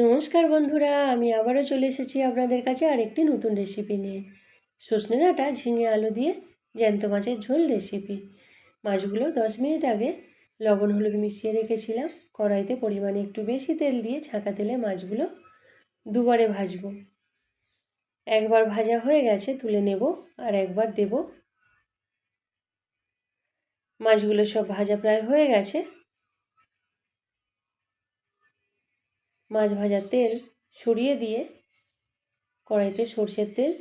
নমস্কার বন্ধুরা, আমি আবারও চলে এসেছি আপনাদের কাছে আরেকটি নতুন রেসিপি নিয়ে। সজনে ডাঁটা, ঝিঙে আলু দিয়ে জ্যান্ত মাছের ঝোল রেসিপি মাছগুলো দশ মিনিট আগে লবণ হলুদ মিশিয়ে রেখেছিলাম। কড়াইতে পরিমাণে একটু বেশি তেল দিয়ে ছাঁকা তেলে মাছগুলো দুবারে ভাজবো। একবার ভাজা হয়ে গেছে, তুলে নেব আর একবার দেব। মাছগুলো সব ভাজা প্রায় হয়ে গেছে। মাছ ভাজার তেল সরিয়ে দিয়ে কড়াইতে সর্ষের তেল,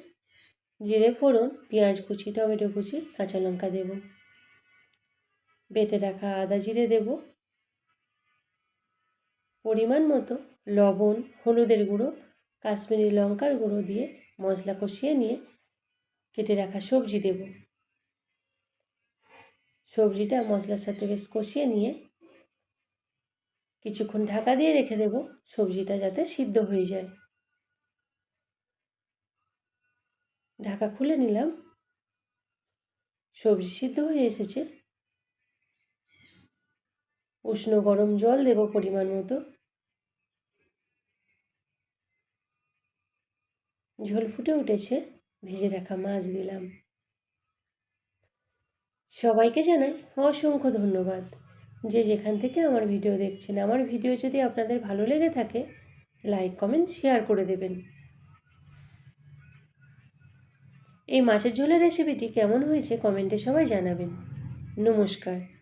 জিরে ফোড়ন, পেঁয়াজ কুচি, টমেটো কুচি, কাঁচা লঙ্কা দেব। বেটে রাখা আদা জিরে দেব। পরিমাণ মতো লবণ, হলুদের গুঁড়ো, কাশ্মীরি লঙ্কার গুঁড়ো দিয়ে মশলা কষিয়ে নিয়ে কেটে রাখা সবজি দেব। সবজিটা মশলার সাথে বেশ কষিয়ে নিয়ে কিছুক্ষণ ঢাকা দিয়ে রেখে দেব, সবজিটা যাতে সিদ্ধ হয়ে যায়। ঢাকা খুলে নিলাম। সবজি সিদ্ধ হয়ে এসেছে। উষ্ণ গরম জল দেব পরিমাণ মতো। ঝোল ফুটে উঠেছে, ভেজে রাখা মাছ দিলাম। সবাইকে জানাই অসংখ্য ধন্যবাদ। যে যেখান থেকে আমার ভিডিও দেখছেন, আমার ভিডিও যদি আপনাদের ভালো লেগে থাকে, লাইক, কমেন্ট, শেয়ার করে দেবেন। এই মাছের ঝোলের রেসিপিটি কেমন হয়েছে কমেন্টে সবাই জানাবেন। নমস্কার।